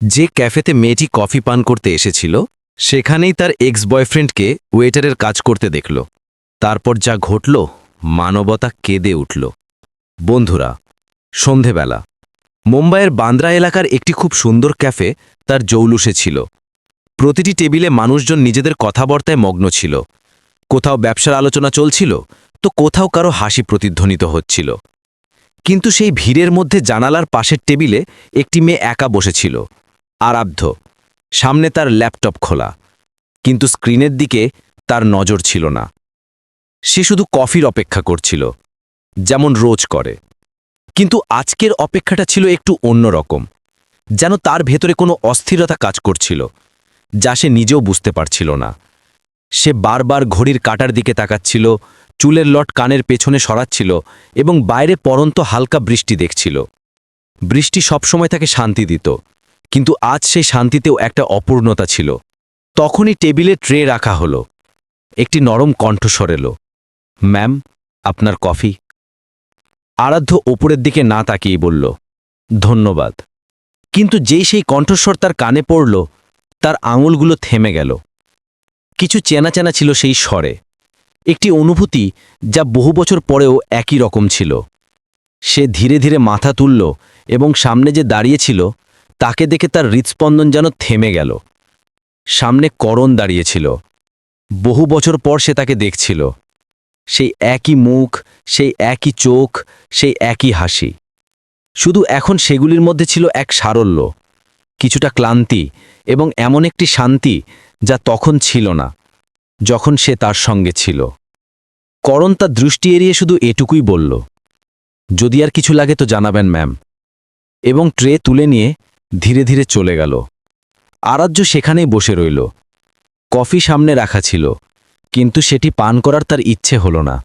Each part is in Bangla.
যে ক্যাফেতে মেয়েটি কফি পান করতে এসেছিল, সেখানেই তার এক্স বয়ফ্রেন্ডকে ওয়েটারের কাজ করতে দেখল। তারপর যা ঘটল, মানবতা কেঁদে উঠল। বন্ধুরা, সন্ধেবেলা। মুম্বাইয়ের বান্দ্রা এলাকার একটি খুব সুন্দর ক্যাফে তার জৌলুসে ছিল। প্রতিটি টেবিলে মানুষজন নিজেদের কথাবার্তায় মগ্ন ছিল। কোথাও ব্যবসার আলোচনা চলছিল, তো কোথাও কারও হাসি প্রতিধ্বনিত হচ্ছিল। কিন্তু সেই ভিড়ের মধ্যে জানালার পাশের টেবিলে একটি মেয়ে একা বসেছিল। আরাধ্য সামনে তার ল্যাপটপ খোলা, কিন্তু স্ক্রিনের দিকে তার নজর ছিল না। সে শুধু কফির অপেক্ষা করছিল, যেমন রোজ করে। কিন্তু আজকের অপেক্ষাটা ছিল একটু অন্যরকম যেন তার ভেতরে কোনো অস্থিরতা কাজ করছিল, যা সে নিজেও বুঝতে পারছিল না। সে বারবার ঘড়ির কাটার দিকে তাকাচ্ছিল, চুলের লট কানের পেছনে সরাচ্ছিল এবং বাইরে পরন্ত হালকা বৃষ্টি দেখছিল। বৃষ্টি সবসময় তাকে শান্তি দিত। কিন্তু আজ সেই শান্তিতেও একটা অপূর্ণতা ছিল। তখনই টেবিলে ট্রে রাখা হলো। একটি নরম কণ্ঠস্বর এলো। ম্যাম, আপনার কফি? আরাধ্য ওপরের দিকে না তাকিয়ে বলল, ধন্যবাদ। কিন্তু যেই সেই কণ্ঠস্বর তার কানে পড়ল, তার আঙুলগুলো থেমে গেল। কিছু চেনা চেনা ছিল সেই স্বরে। একটি অনুভূতি যা বহু বছর পরেও একই রকম ছিল। সে ধীরে ধীরে মাথা তুলল এবং সামনে যে দাঁড়িয়েছিল তাকে দেখে তার হৃৎস্পন্দন যেন থেমে গেল। সামনে করণ দাঁড়িয়েছিল। বহু বছর পর সে তাকে দেখছিল। সেই একই মুখ, সেই একই চোখ, সেই একই হাসি। শুধু এখন সেগুলির মধ্যে ছিল এক সারল্য, কিছুটা ক্লান্তি এবং এমন একটি শান্তি যা তখন ছিল না, যখন সে তার সঙ্গে ছিল। করণ তার দৃষ্টি এড়িয়ে শুধু এটুকুই বলল, যদি আর কিছু লাগে তো জানাবেন, ম্যাম। এবং ট্রে তুলে নিয়ে ধীরে ধীরে চলে গেল। আরাধ্য সেখানেই বসে রইল। কফি সামনে রাখা ছিল, কিন্তু সেটি পান করার তার ইচ্ছে হল না।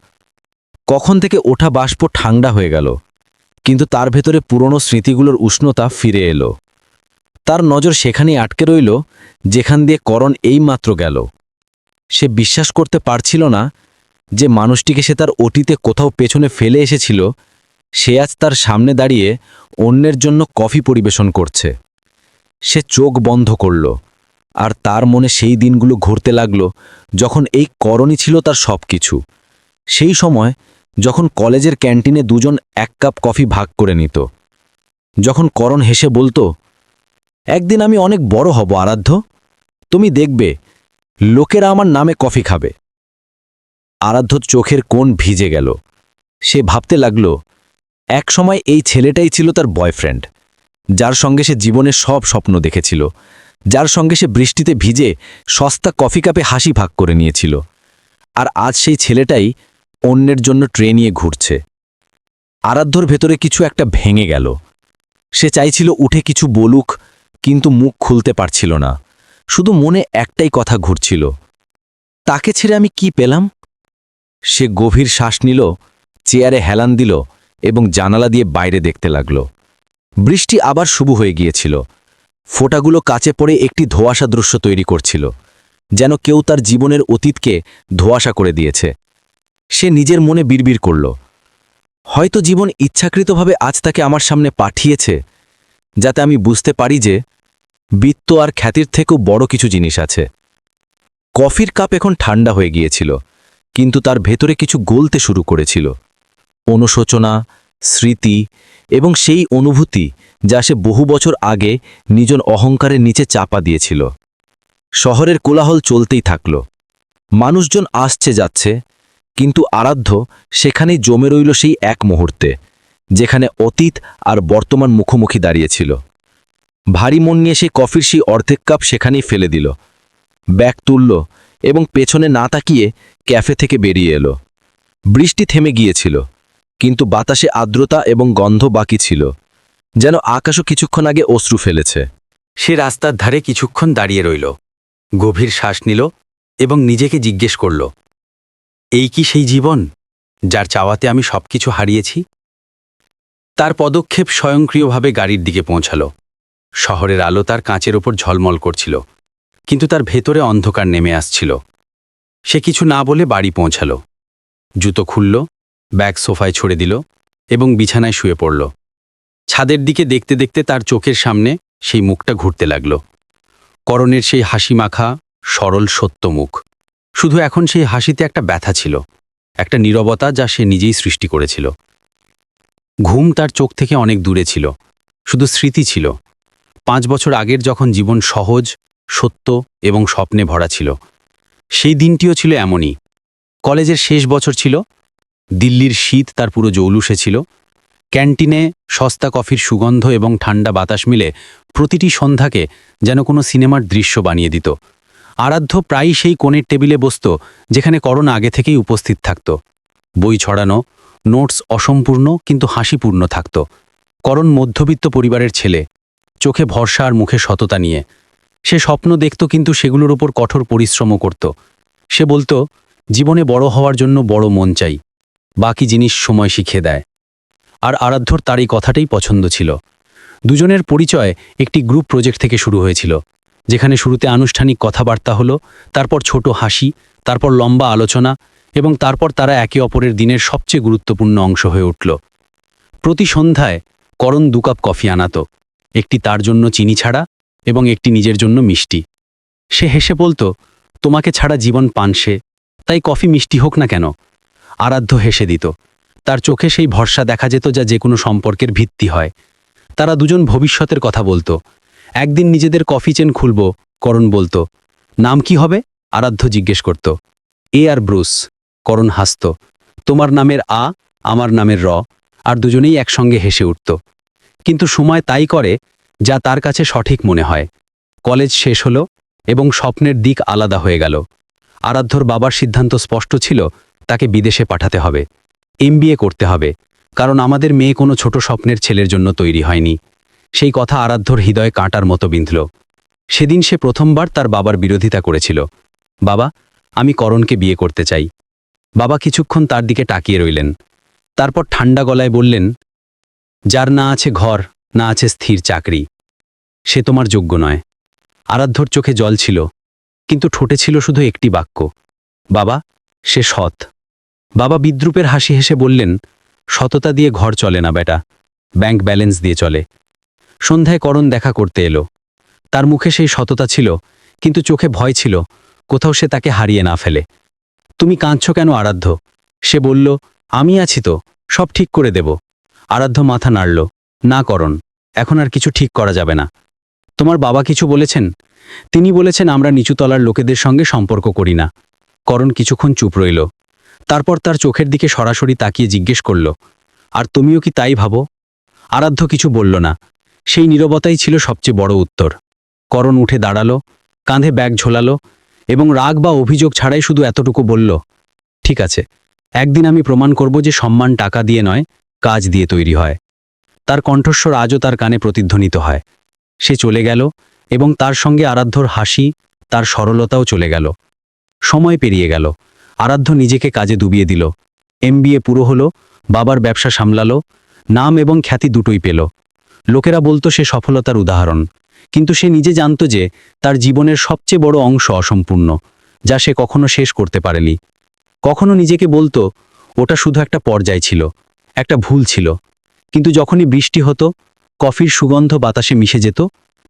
কখন থেকে ওঠা বাষ্প ঠান্ডা হয়ে গেল, কিন্তু তার ভেতরে পুরনো স্মৃতিগুলোর উষ্ণতা ফিরে এলো। তার নজর সেখানেই আটকে রইল, যেখান দিয়ে করণ এইমাত্র গেল। সে বিশ্বাস করতে পারছিল না যে মানুষটিকে সে তার অতীতে কোথাও পেছনে ফেলে এসেছিল সে আজ তার সামনে দাঁড়িয়ে অন্যের জন্য কফি পরিবেশন করছে। সে চোখ বন্ধ করল, আর তার মনে সেই দিনগুলো ঘুরতে লাগল যখন এই করণই ছিল তার সব কিছু সেই সময় যখন কলেজের ক্যান্টিনে দুজন এক কাপ কফি ভাগ করে নিত। যখন করণ হেসে বলতো, একদিন আমি অনেক বড় হব, আরাধ্য। তুমি দেখবে, লোকেরা আমার নামে কফি খাবে। আরাধ্যর চোখের কোণ ভিজে গেল। সে ভাবতে লাগল এক সময় এই ছেলেটাই ছিল তার বয়ফ্রেন্ড, যার সঙ্গে সে জীবনের সব স্বপ্ন দেখেছিল, যার সঙ্গে সে বৃষ্টিতে ভিজে সস্তা কফি কাপে হাসি ভাগ করে নিয়েছিল, আর আজ সেই ছেলেটাই অন্যের জন্য ট্রে নিয়ে ঘুরছে। আরাধ্যর ভেতরে কিছু একটা ভেঙে গেল। সে চাইছিল উঠে কিছু বলুক, কিন্তু মুখ খুলতে পারছিল না। শুধু মনে একটাই কথা ঘুরছিল, তাকে ছেড়ে আমি কি পেলাম? সে গভীর শ্বাস নিল, চেয়ারে হেলান দিল এবং জানালা দিয়ে বাইরে দেখতে লাগল। বৃষ্টি আবার শুরু হয়ে গিয়েছিল। ফোঁটাগুলো কাছে পড়ে একটি ধোয়াশা দৃশ্য তৈরি করছিল, যেন কেউ তার জীবনের অতীতকে ধোয়াশা করে দিয়েছে। সে নিজের মনে বিড়বিড় করল। হয়তো জীবন ইচ্ছাকৃতভাবে আজ তাকে আমার সামনে পাঠিয়েছে, যাতে আমি বুঝতে পারি যে বৃত্ত আর খ্যাতির থেকেও বড় কিছু জিনিস আছে। কফির কাপ এখন ঠান্ডা হয়ে গিয়েছিল, কিন্তু তার ভেতরে কিছু গলতে শুরু করেছিল। অনুশোচনা, স্মৃতি এবং সেই অনুভূতি যা সে বহু বছর আগে নিজন অহংকারের নিচে চাপা দিয়েছিল। শহরের কোলাহল চলতেই থাকল। মানুষজন আসছে যাচ্ছে, কিন্তু আরাধ্য সেখানেই জমে রইল সেই এক মুহূর্তে, যেখানে অতীত আর বর্তমান মুখোমুখি দাঁড়িয়েছিল। ভারী মন নিয়ে সেই কফির সেই অর্ধেক কাপ সেখানেই ফেলে দিল। ব্যাগ তুলল এবং পেছনে না তাকিয়ে ক্যাফে থেকে বেরিয়ে এলো। বৃষ্টি থেমে গিয়েছিল। কিন্তু বাতাসে আর্দ্রতা এবং গন্ধ বাকি ছিল, যেন আকাশও কিছুক্ষণ আগে অশ্রু ফেলেছে। সে রাস্তার ধারে কিছুক্ষণ দাঁড়িয়ে রইল, গভীর শ্বাস নিল এবং নিজেকে জিজ্ঞেস করল, এই কি সেই জীবন, যার চাওয়াতে আমি সবকিছু হারিয়েছি? তার পদক্ষেপ স্বয়ংক্রিয়ভাবে গাড়ির দিকে পৌঁছাল। শহরের আলো তার কাঁচের ওপর ঝলমল করছিল, কিন্তু তার ভেতরে অন্ধকার নেমে আসছিল। সে কিছু না বলে বাড়ি পৌঁছাল। জুতো খুলল ব্যাগ সোফায় ছড়ে দিল এবং বিছানায় শুয়ে পড়ল। ছাদের দিকে দেখতে দেখতে তার চোখের সামনে সেই মুখটা ঘুরতে লাগল। করণের সেই হাসি মাখা সরল সত্য মুখ। শুধু এখন সেই হাসিতে একটা ব্যথা ছিল, একটা নীরবতা যা সে নিজেই সৃষ্টি করেছিল। ঘুম তার চোখ থেকে অনেক দূরে ছিল, শুধু স্মৃতি ছিল। পাঁচ বছর আগের যখন জীবন সহজ, সত্য এবং স্বপ্নে ভরা ছিল, সেই দিনটিও ছিল এমনই। কলেজের শেষ বছর ছিল দিল্লির শীত তার পুরো জৌলুসে ছিল। ক্যান্টিনে সস্তা কফির সুগন্ধ এবং ঠান্ডা বাতাস মিলে প্রতিটি সন্ধ্যাকে যেন কোনো সিনেমার দৃশ্য বানিয়ে দিত। আরাধ্য প্রায়ই সেই কোণের টেবিলে বসত, যেখানে করণ আগে থেকেই উপস্থিত থাকত। বই ছড়ানো, নোটস অসম্পূর্ণ কিন্তু হাসিপূর্ণ থাকত। করণ মধ্যবিত্ত পরিবারের ছেলে, চোখে ভরসা আর মুখে সততা নিয়ে। সে স্বপ্ন দেখত কিন্তু সেগুলোর উপর কঠোর পরিশ্রমও করত। সে বলতো, জীবনে বড় হওয়ার জন্য বড় মন চাই। বাকি জিনিস সময় শিখিয়ে দেয়। আর আরাধ্যর তার এই কথাটাই পছন্দ ছিল। দুজনের পরিচয় একটি গ্রুপ প্রজেক্ট থেকে শুরু হয়েছিল, যেখানে শুরুতে আনুষ্ঠানিক কথাবার্তা হলো, তারপর ছোট হাসি, তারপর লম্বা আলোচনা, এবং তারপর তারা একে অপরের দিনের সবচেয়ে গুরুত্বপূর্ণ অংশ হয়ে উঠল। প্রতি সন্ধ্যায় করণ দু কাপ কফি আনাতো, একটি তার জন্য চিনি ছাড়া এবং একটি নিজের জন্য মিষ্টি। সে হেসে বলতো, তোমাকে ছাড়া জীবন পানসে, তাই কফি মিষ্টি হোক না কেন আরাধ্য হেসে দিত। তার চোখে সেই ভরসা দেখা যেত যা যে কোনো সম্পর্কের ভিত্তি হয়। তারা দুজন ভবিষ্যতের কথা বলতো। একদিন নিজেদের কফি চেন খুলব, করণ বলতো। নাম কি হবে? আরাধ্য জিজ্ঞেস করত। এ আর ব্রুস, করণ হাসত। তোমার নামের আ, আমার নামের র, আর দুজনেই একসঙ্গে হেসে উঠত। কিন্তু সময় তাই করে যা তার কাছে সঠিক মনে হয়। কলেজ শেষ হলো এবং স্বপ্নের দিক আলাদা হয়ে গেল। আরাধ্যর বাবার সিদ্ধান্ত স্পষ্ট ছিল তাকে বিদেশে পাঠাতে হবে। এমবিএ করতে হবে, কারণ আমাদের মেয়ে কোনো ছোট স্বপ্নের ছেলের জন্য তৈরি হয়নি। সেই কথা আরাধ্যর হৃদয়ে কাঁটার মতো বিঁধল। সেদিন সে প্রথমবার তার বাবার বিরোধিতা করেছিল। বাবা, আমি করণকে বিয়ে করতে চাই। বাবা কিছুক্ষণ তার দিকে তাকিয়ে রইলেন। তারপর ঠান্ডা গলায় বললেন, যার না আছে ঘর, না আছে স্থির চাকরি, সে তোমার যোগ্য নয়। আরাধ্যর চোখে জল ছিল, কিন্তু ঠোঁটে ছিল শুধু একটি বাক্য, বাবা, সে সৎ। বাবা বিদ্রুপের হাসি হেসে বললেন, সততা দিয়ে ঘর চলে না, বেটা। ব্যাংক ব্যালেন্স দিয়ে চলে। সন্ধ্যায় করণ দেখা করতে এলো। তার মুখে সেই সততা ছিল, কিন্তু চোখে ভয় ছিল, কোথাও সে তাকে হারিয়ে না ফেলে। তুমি কাঁদছ কেন, আরাধ্য? সে বলল, আমি আছি তো, সব ঠিক করে দেব। আরাধ্য মাথা নাড়ল, না, করণ, এখন আর কিছু ঠিক করা যাবে না। তোমার বাবা কিছু বলেছেন? তিনি বলেছেন, আমরা নিচুতলার লোকেদের সঙ্গে সম্পর্ক করি না। করণ কিছুক্ষণ চুপ রইল। তারপর তার চোখের দিকে সরাসরি তাকিয়ে জিজ্ঞেস করল, আর তুমিও কি তাই ভাবো? আরাধ্য কিছু বলল না। সেই নীরবতাই ছিল সবচেয়ে বড় উত্তর। করণ উঠে দাঁড়াল, কাঁধে ব্যাগ ঝোলালো এবং রাগ বা অভিযোগ ছাড়াই শুধু এতটুকু বলল, ঠিক আছে, একদিন আমি প্রমাণ করব যে সম্মান টাকা দিয়ে নয়, কাজ দিয়ে তৈরি হয়। তার কণ্ঠস্বর আজও তার কানে প্রতিধ্বনিত হয়। সে চলে গেল এবং তার সঙ্গে আরাধ্যর হাসি, তার সরলতাও চলে গেল। সময় পেরিয়ে গেল। আরাধ্য নিজেকে কাজে ডুবিয়ে দিল। এমবিএ পুরো হলো, বাবার ব্যবসা সামলালো, নাম এবং খ্যাতি দুটোই পেল। লোকেরা বলতো সে সফলতার উদাহরণ, কিন্তু সে নিজে জানত যে তার জীবনের সবচেয়ে বড় অংশ অসম্পূর্ণ, যা সে কখনো শেষ করতে পারেনি। কখনো নিজেকে বলতো, ওটা শুধু একটা পর্যায় ছিল, একটা ভুল ছিল। কিন্তু যখনই বৃষ্টি হতো, কফির সুগন্ধ বাতাসে মিশে যেত,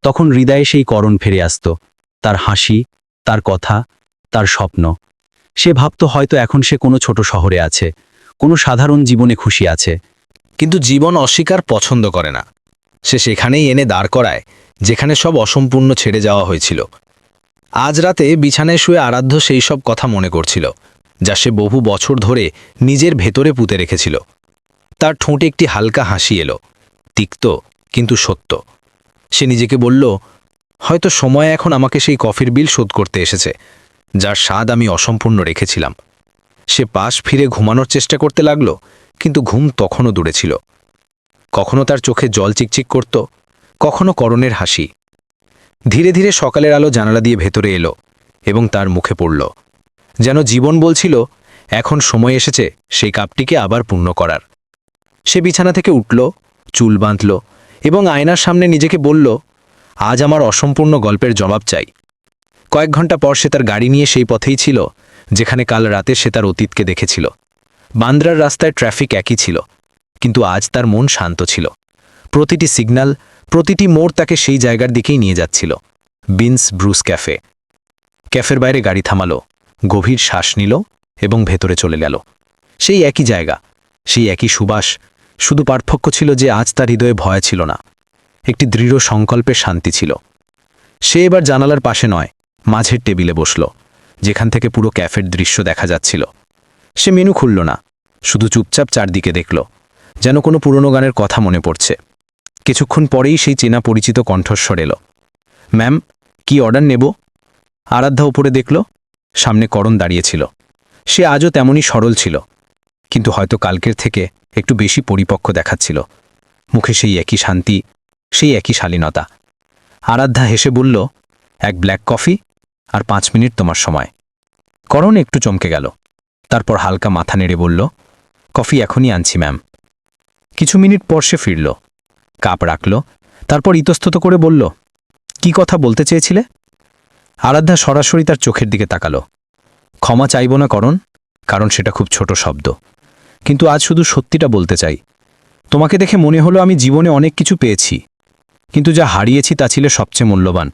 তখন হৃদয়ে সেই করণ ফিরে আসত, তার হাসি, তার কথা, তার স্বপ্ন। সে ভাবত হয়তো এখন সে কোনো ছোট শহরে আছে, কোনো সাধারণ জীবনে খুশি আছে। কিন্তু জীবন অস্বীকার পছন্দ করে না। সে সেখানেই এনে দাঁড় করায়, যেখানে সব অসম্পূর্ণ ছেড়ে যাওয়া হয়েছিল। আজ রাতে বিছানায় শুয়ে আরাধ্য সেই সব কথা মনে করছিল, যা সে বহু বছর ধরে নিজের ভেতরে পুঁতে রেখেছিল। তার ঠোঁটে একটি হালকা হাসি এলো, তিক্ত কিন্তু সত্য। সে নিজেকে বলল, হয়তো সময় এখন আমাকে সেই কফির বিল শোধ করতে এসেছে। যার স্বাদ আমি অসম্পূর্ণ রেখেছিলাম। সে পাশ ফিরে ঘুমানোর চেষ্টা করতে লাগল, কিন্তু ঘুম তখনও দূরে ছিল। কখনো তার চোখে জল চিকচিক করত, কখনো করণের হাসি। ধীরে ধীরে সকালের আলো জানালা দিয়ে ভেতরে এলো এবং তার মুখে পড়ল। যেন জীবন বলছিল, এখন সময় এসেছে, সেই কাপটিকে আবার পূর্ণ করার। সে বিছানা থেকে উঠল, চুল বাঁধল এবং আয়নার সামনে নিজেকে বলল, আজ আমার অসম্পূর্ণ গল্পের জবাব চাই। কয়েক ঘণ্টা পর সে তার গাড়ি নিয়ে সেই পথেই ছিল, যেখানে কাল রাতে সে তার অতীতকে দেখেছিল। বান্দ্রার রাস্তায় ট্রাফিক একই ছিল, কিন্তু আজ তার মন শান্ত ছিল। প্রতিটি সিগন্যাল, প্রতিটি মোড় তাকে সেই জায়গার দিকেই নিয়ে যাচ্ছিল। Beans Brews cafe. ক্যাফের বাইরে গাড়ি থামালো, গভীর শ্বাস নিল এবং ভেতরে চলে গেল। সেই একই জায়গা, সেই একই সুবাস, শুধু পার্থক্য ছিল যে আজ তার হৃদয়ে ভয় ছিল না। একটি দৃঢ় সংকল্পের শান্তি ছিল। সে এবার জানালার পাশে নয় মাঝের টেবিলে বসল, যেখান থেকে পুরো ক্যাফের দৃশ্য দেখা যাচ্ছিল। সে মেনু খুলল না, শুধু চুপচাপ চারদিকে দেখল, যেন কোনো পুরনো গানের কথা মনে পড়ছে। কিছুক্ষণ পরেই সেই চেনা পরিচিত কণ্ঠস্বর এলো। ম্যাম, কি অর্ডার নেব? আরাধ্যা ওপরে দেখল, সামনে করণ দাঁড়িয়েছিল। সে আজও তেমনই সরল ছিল, কিন্তু হয়তো কালকের থেকে একটু বেশি পরিপক্ক দেখাচ্ছিল। মুখে সেই একই শান্তি, সেই একই শালীনতা। আরাধ্যা হেসে বলল, এক ব্ল্যাক কফি? আর পাঁচ মিনিট তোমার সময়। করণ একটু চমকে গেল। তারপর হালকা মাথা নেড়ে বলল, কফি এখনই আনছি, ম্যাম। কিছু মিনিট পর সে ফিরল, কাপ রাখল, তারপর ইতস্তত করে বলল, কি কথা বলতে চেয়েছিলে? আরাধ্যা সরাসরি তার চোখের দিকে তাকালো। ক্ষমা চাইব না, করণ, কারণ সেটা খুব ছোট শব্দ। কিন্তু আজ শুধু সত্যিটা বলতে চাই। তোমাকে দেখে মনে হলো আমি জীবনে অনেক কিছু পেয়েছি, কিন্তু যা হারিয়েছি তা ছিল সবচেয়ে মূল্যবান।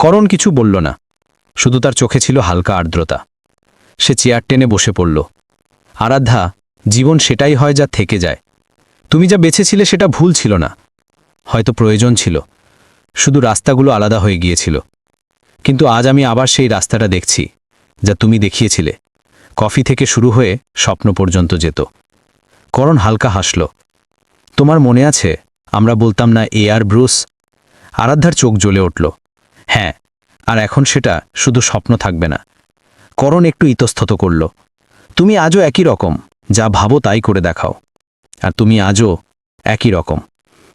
করণ কিছু বলল না। শুধু তার চোখে ছিল হালকা আর্দ্রতা। সে চেয়ার টেনে বসে পড়ল। আরাধ্যা, জীবন সেটাই হয় যা থেকে যায়। তুমি যা বেছেছিলে সেটা ভুল ছিল না। হয়তো প্রয়োজন ছিল। শুধু রাস্তাগুলো আলাদা হয়ে গিয়েছিল। কিন্তু আজ আমি আবার সেই রাস্তাটা দেখছি, যা তুমি দেখিয়েছিলে। কফি থেকে শুরু হয়ে স্বপ্ন পর্যন্ত যেত। করণ হালকা হাসল। তোমার মনে আছে? আমরা বলতাম না, এ আর ব্রুস? আরাধ্যার চোখ জ্বলে উঠল। হ্যাঁ আর এখন সেটা শুধু স্বপ্ন থাকবে না। করণ একটু ইতস্তত করল। তুমি আজও একই রকম, যা ভাবো তাই করে দেখাও। আর তুমি আজও একই রকম,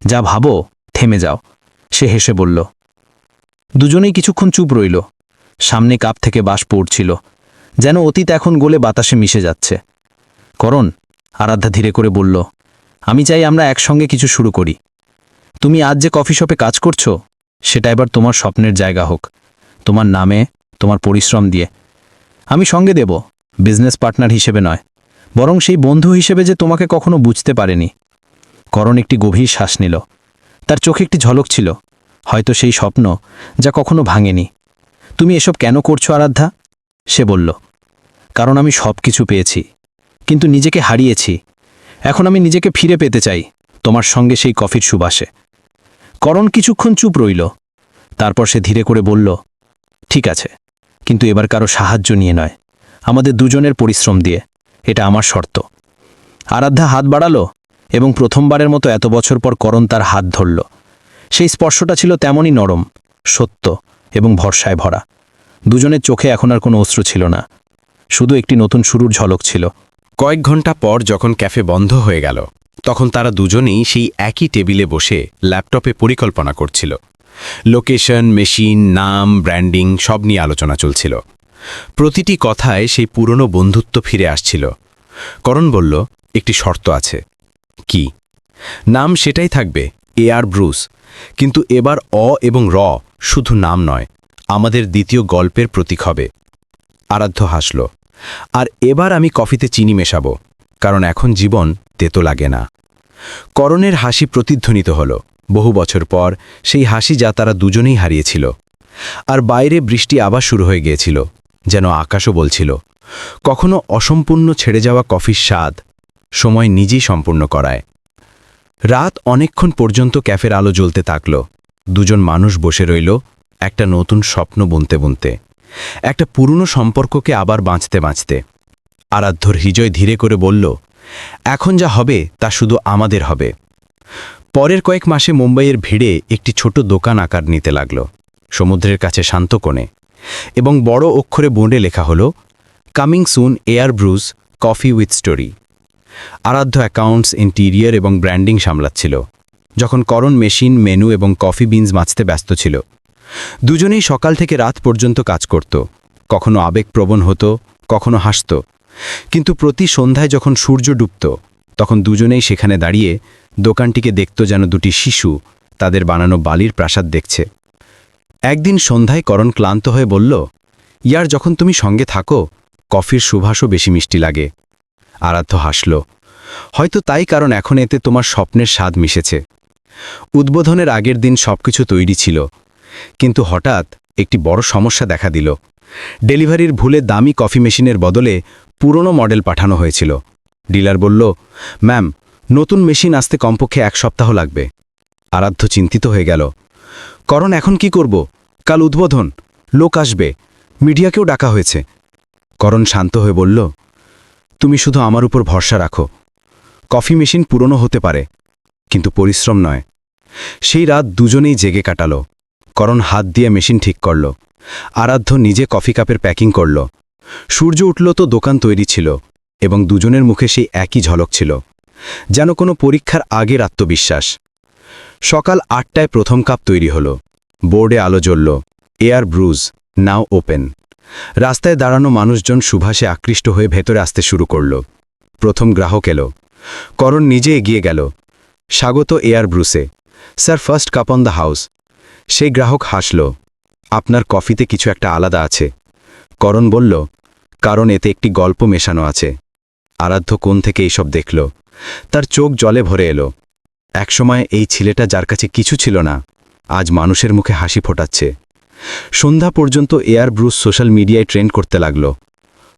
যা ভাবো থেমে যাও। সে হেসে বলল, দুজনেই কিছুক্ষণ চুপ রইল। সামনে কাপ থেকে বাস পড়ছিল, যেন অতীত এখন গোলে বাতাসে মিশে যাচ্ছে। করণ আরাধ্যা ধীরে করে বলল, আমি চাই আমরা একসঙ্গে কিছু শুরু করি। তুমি আজ যে কফি শপে কাজ করছ, সেটা এবার তোমার স্বপ্নের জায়গা হোক। তোমার নামে, তোমার পরিশ্রম দিয়ে। আমি সঙ্গে দেব বিজনেস পার্টনার হিসেবে নয়, বরং সেই বন্ধু হিসেবে যে তোমাকে কখনো বুঝতে পারেনি। করণ একটি গভীর শ্বাস নিল। তার চোখে একটি ঝলক ছিল, হয়তো সেই স্বপ্ন যা কখনো ভাঙেনি। তুমি এসব কেন করছ, আরাধ্যা? সে বলল, কারণ আমি সব কিছু পেয়েছি, কিন্তু নিজেকে হারিয়েছি। এখন আমি নিজেকে ফিরে পেতে চাই, তোমার সঙ্গে সেই কফির সুবাসে। করণ কিছুক্ষণ চুপ রইল, তারপর সে ধীরে করে বলল ঠিক আছে, কিন্তু এবার কারও সাহায্য নিয়ে নয়। আমাদের দুজনের পরিশ্রম দিয়ে। এটা আমার শর্ত। আরাধ্যা হাত বাড়ালো এবং প্রথমবারের মতো এত বছর পর করণ তার হাত ধরল। সেই স্পর্শটা ছিল তেমনই নরম, সত্য এবং ভরসায় ভরা। দুজনের চোখে এখন আর কোনো অশ্রু ছিল না। শুধু একটি নতুন শুরুর ঝলক ছিল। কয়েক ঘণ্টা পর যখন ক্যাফে বন্ধ হয়ে গেল, তখন তারা দুজনেই সেই একই টেবিলে বসে ল্যাপটপে পরিকল্পনা করছিল। লোকেশন মেশিন নাম ব্র্যান্ডিং সব নিয়ে আলোচনা চলছিল। প্রতিটি কথায় সেই পুরনো বন্ধুত্ব ফিরে আসছিল। করণ বলল, একটি শর্ত আছে। কি? নাম সেটাই থাকবে এ আর ব্রুস কিন্তু এবার অ এবং র শুধু নাম নয়, আমাদের দ্বিতীয় গল্পের প্রতীক হবে। আরাধ্য হাসল, আর এবার আমি কফিতে চিনি মেশাবো, কারণ এখন জীবন তেতো লাগে না। করণের হাসি প্রতিধ্বনিত হল। বহু বছর পর সেই হাসি যা তারা দুজনেই হারিয়েছিল। আর বাইরে বৃষ্টি আবার শুরু হয়ে গিয়েছিল, যেন আকাশও বলছিল, কখনো অসম্পূর্ণ ছেড়ে যাওয়া কফির স্বাদ সময় নিজেই সম্পূর্ণ করায়। রাত অনেকক্ষণ পর্যন্ত ক্যাফের আলো জ্বলতে থাকল, দুজন মানুষ বসে রইল, একটা নতুন স্বপ্ন বুনতে বুনতে, একটা পুরনো সম্পর্ককে আবার বাঁচতে বাঁচতে। আরাধ্যর হিজয় ধীরে করে বলল, এখন যা হবে তা শুধু আমাদের হবে। পরের কয়েক মাসে মুম্বাইয়ের ভিড়ে একটি ছোট দোকান আকার নিতে লাগল, সমুদ্রের কাছে শান্ত কোণে, এবং বড় অক্ষরে বোর্ডে লেখা হল coming soon Air Brews coffee with story Aradhya accounts, interior এবং ব্র্যান্ডিং সামলাচ্ছিল, যখন করণ মেশিন, মেনু এবং কফি বিনস মাছতে ব্যস্ত ছিল। দুজনেই সকাল থেকে রাত পর্যন্ত কাজ করত, কখনো আবেগপ্রবণ হতো, কখনো হাসত। কিন্তু প্রতি সন্ধ্যায় যখন সূর্য ডুবত, তখন দুজনেই সেখানে দাঁড়িয়ে দোকানটিকে দেখত যেন দুটি শিশু তাদের বানানো বালির প্রাসাদ দেখছে। একদিন সন্ধ্যায় করণ ক্লান্ত হয়ে বলল, ইয়ার, যখন তুমি সঙ্গে থাকো, কফির সুভাষও বেশি মিষ্টি লাগে। আরাধ্য হাসল, হয়তো তাই কারণ এখন এতে তোমার স্বপ্নের স্বাদ মিশেছে। উদ্বোধনের আগের দিন সবকিছু তৈরি ছিল, কিন্তু হঠাৎ একটি বড় সমস্যা দেখা দিল। ডেলিভারির ভুলে দামি কফি মেশিনের বদলে পুরনো মডেল পাঠানো হয়েছিল। ডিলার বলল, ম্যাম নতুন মেশিন আসতে কমপক্ষে এক সপ্তাহ লাগবে। আরাধ্য চিন্তিত হয়ে গেল। করণ, এখন কি করব? কাল উদ্বোধন। লোক আসবে। মিডিয়াকেও ডাকা হয়েছে। করণ শান্ত হয়ে বলল, তুমি শুধু আমার উপর ভরসা রাখো। কফি মেশিন পুরনো হতে পারে, কিন্তু পরিশ্রম নয়। সেই রাত দুজনেই জেগে কাটালো। করণ হাত দিয়ে মেশিন ঠিক করল। আরাধ্য নিজে কফি কাপের প্যাকিং করল। সূর্য উঠল তো দোকান তৈরি ছিল এবং দুজনের মুখে সেই একই ঝলক ছিল। যেন কোনো পরীক্ষার আগের আত্মবিশ্বাস। সকাল আটটায় প্রথম কাপ তৈরি হল। বোর্ডে আলো জ্বলল। Air Brews, now open. রাস্তায় দাঁড়ানো মানুষজন সুভাষে আকৃষ্ট হয়ে ভেতরে আসতে শুরু করল। প্রথম গ্রাহক এলো। করণ নিজে এগিয়ে গেল। স্বাগত air ব্রুসে। Sir, first cup on the house. সেই গ্রাহক হাসল। আপনার কফিতে কিছু একটা আলাদা আছে। করণ বলল, কারণ এতে একটি গল্প মেশানো আছে। আরাধ্য কোণ থেকে এইসব দেখল। তার চোখ জলে ভরে এলো। একসময় এই ছেলেটা যার কাছে কিছু ছিল না, আজ মানুষের মুখে হাসি ফোটাচ্ছে। সন্ধ্যা পর্যন্ত এয়ার ব্রুস সোশ্যাল মিডিয়ায় ট্রেন্ড করতে লাগল।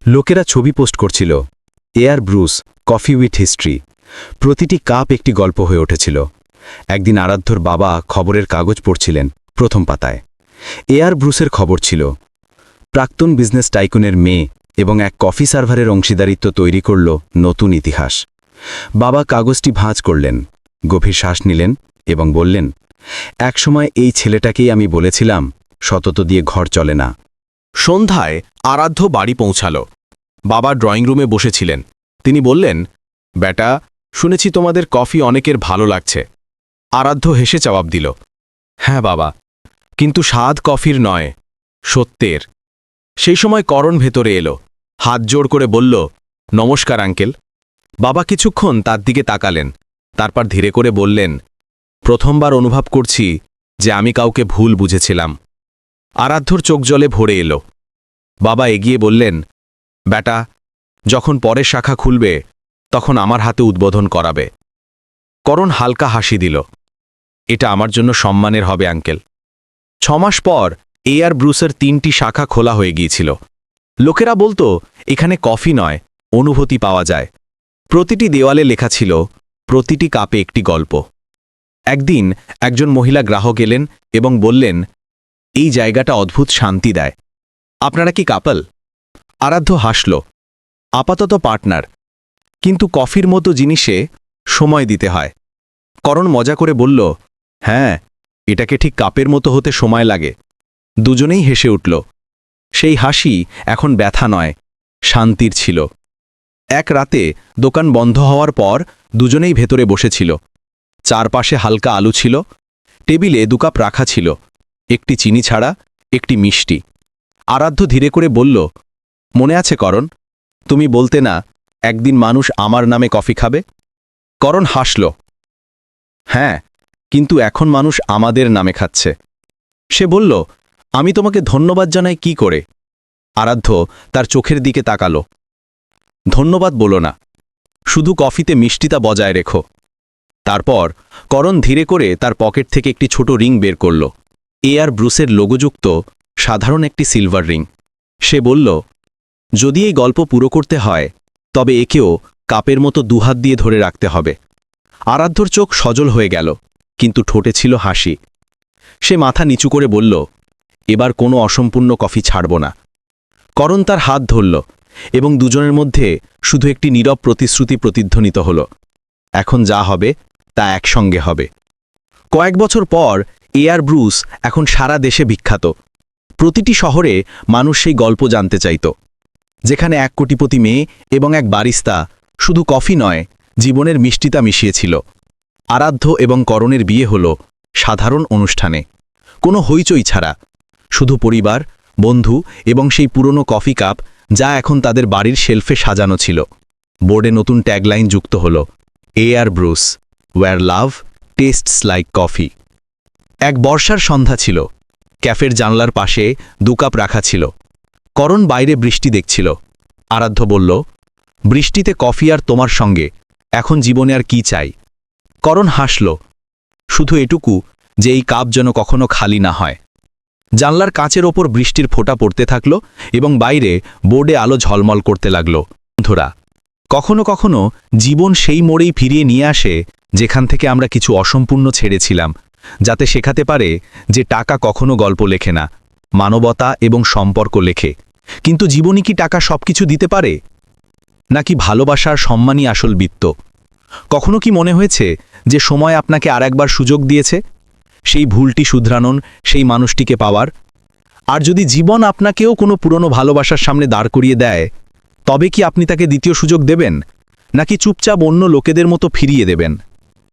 লোকেরা ছবি পোস্ট করছিল Air Brews, coffee with history. প্রতিটি কাপ একটি গল্প হয়ে উঠেছিল। একদিন আরাধ্যর বাবা খবরের কাগজ পড়ছিলেন প্রথম পাতায়। এয়ার ব্রুসের খবর ছিল, প্রাক্তন বিজনেস টাইকুনের মেয়ে এবং এক কফি সার্ভারের অংশীদারিত্ব তৈরি করল নতুন ইতিহাস। বাবা কাগজটি ভাঁজ করলেন, গভীর শ্বাস নিলেন এবং বললেন, একসময় এই ছেলেটাকেই আমি বলেছিলাম, সতত দিয়ে ঘর চলে না। সন্ধ্যায় আরাধ্য বাড়ি পৌঁছাল। বাবা ড্রয়িং রুমে বসেছিলেন। তিনি বললেন, বেটা, শুনেছি তোমাদের কফি অনেকের ভালো লাগছে। আরাধ্য হেসে জবাব দিল হ্যাঁ বাবা, কিন্তু স্বাদ কফির নয়, সত্যের। সেই সময় করণ ভেতরে এলো। হাত জোড় করে বলল, নমস্কার, আঙ্কেল। বাবা কিছুক্ষণ তার দিকে তাকালেন, তারপর ধীরে করে বললেন, প্রথমবার অনুভব করছি যে আমি কাউকে ভুল বুঝেছিলাম। আরাধ্যর চোখ জলে ভরে এলো। বাবা এগিয়ে বললেন বেটা যখন পরের শাখা খুলবে, তখন আমার হাতে উদ্বোধন করাবে। করণ হালকা হাসি দিল, এটা আমার জন্য সম্মানের হবে, আঙ্কেল। ছমাস পর এয়ার ব্রুসের তিনটি শাখা খোলা হয়ে গিয়েছিল। লোকেরা বলতো, এখানে কফি নয়, অনুভূতি পাওয়া যায়। প্রতিটি দেওয়ালে লেখা ছিল, প্রতিটি কাপে একটি গল্প। একদিন একজন মহিলা গ্রাহক এলেন এবং বললেন, এই জায়গাটা অদ্ভুত শান্তি দেয়। আপনারা কি কাপল? আরাধ্য হাসল, আপাতত পার্টনার। কিন্তু কফির মতো জিনিসে সময় দিতে হয়। করণ মজা করে বলল হ্যাঁ এটাকে ঠিক কাপের মতো হতে সময় লাগে। দুজনেই হেসে উঠল। সেই হাসি এখন ব্যথা নয়, শান্তির ছিল। এক রাতে দোকান বন্ধ হওয়ার পর দুজনেই ভেতরে বসেছিল। চারপাশে হালকা আলু ছিল, টেবিলে দুকাপ রাখা ছিল, একটি চিনি ছাড়া, একটি মিষ্টি। আরাধ্য ধীরে করে বলল, মনে আছে করণ, তুমি বলতে না, একদিন মানুষ আমার নামে কফি খাবে? করণ হাসল হ্যাঁ কিন্তু এখন মানুষ আমাদের নামে খাচ্ছে। সে বলল আমি তোমাকে ধন্যবাদ জানাই কি করে? আরাধ্য, তার চোখের দিকে তাকালো। ধন্যবাদ বলো না। শুধু কফিতে মিষ্টিতা বজায় রেখো। তারপর করণ ধীরে করে তার পকেট থেকে একটি ছোট রিং বের করল। এয়ার ব্রুসের লোগোযুক্ত, সাধারণ একটি সিলভার রিং। সে বলল, যদি এই গল্প পুরো করতে হয়, তবে একেও কাপের মতো দুহাত দিয়ে ধরে রাখতে হবে। আরাধ্যর চোখ সজল হয়ে গেল, কিন্তু ঠোঁটে ছিল হাসি। সে মাথা নিচু করে বলল এবার কোনো অসম্পূর্ণ কফি ছাড়ব না। করণ তার হাত ধরল এবং দুজনের মধ্যে শুধু একটি নীরব প্রতিশ্রুতি প্রতিধ্বনিত হল। এখন যা হবে, তা একসঙ্গে হবে। কয়েক বছর পর এয়ার ব্রুস এখন সারা দেশে বিখ্যাত। প্রতিটি শহরে মানুষ সেই গল্প জানতে চাইত, যেখানে এক কোটিপতি মেয়ে এবং এক বারিস্তা শুধু কফি নয়, জীবনের মিষ্টিতা মিশিয়েছিল। আরাধ্য এবং করণের বিয়ে হল সাধারণ অনুষ্ঠানে, কোনো হইচই ছাড়া। শুধু পরিবার, বন্ধু এবং সেই পুরনো কফি কাপ যা এখন তাদের বাড়ির শেলফে সাজানো ছিল। বোর্ডে নতুন ট্যাগলাইন যুক্ত হল Air Brews where love tastes like coffee এক বর্ষার সন্ধ্যা ছিল। ক্যাফের জানলার পাশে দু কাপ রাখা ছিল। করণ বাইরে বৃষ্টি দেখছিল। আরাধ্য বলল, বৃষ্টিতে কফি আর তোমার সঙ্গে, এখন জীবনে আর কি চাই? করণ হাসল, শুধু এটুকু যে এই কাপ যেন কখনো খালি না হয়। জানলার কাঁচের ওপর বৃষ্টির ফোঁটা পড়তে থাকল এবং বাইরে বোর্ডে আলো ঝলমল করতে লাগল। বন্ধুরা, কখনো কখনো জীবন সেই মোড়েই ফিরিয়ে নিয়ে আসে যেখান থেকে আমরা কিছু অসম্পূর্ণ ছেড়েছিলাম, যাতে শেখাতে পারে যে টাকা কখনো গল্প লেখে না, মানবতা এবং সম্পর্ক লেখে। কিন্তু জীবনই কি টাকা সবকিছু দিতে পারে? নাকি ভালোবাসার সম্মানই আসল বৃত্ত? কখনো কি মনে হয়েছে যে সময় আপনাকে আর একবার সুযোগ দিয়েছে? সেই ভুলটি শুধরানোর, সেই মানুষটিকে পাওয়ার। আর যদি জীবন আপনাকেও কোনো পুরনো ভালোবাসার সামনে দাঁড় করিয়ে দেয়, তবে কি আপনি তাকে দ্বিতীয় সুযোগ দেবেন? নাকি চুপচাপ অন্য লোকেদের মতো ফিরিয়ে দেবেন?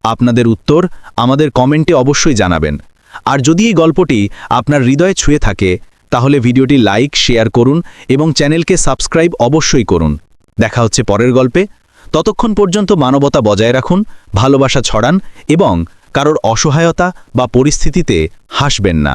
আপনাদের উত্তর আমাদের কমেন্টে অবশ্যই জানাবেন। আর যদি এই গল্পটি আপনার হৃদয়ে ছুঁয়ে থাকে, তাহলে ভিডিওটি লাইক, শেয়ার করুন এবং চ্যানেলকে সাবস্ক্রাইব অবশ্যই করুন। দেখা হচ্ছে পরের গল্পে। ততক্ষণ পর্যন্ত মানবতা বজায় রাখুন, ভালোবাসা ছড়ান এবং কারোর অসহায়তা বা পরিস্থিতিতে হাসবেন না।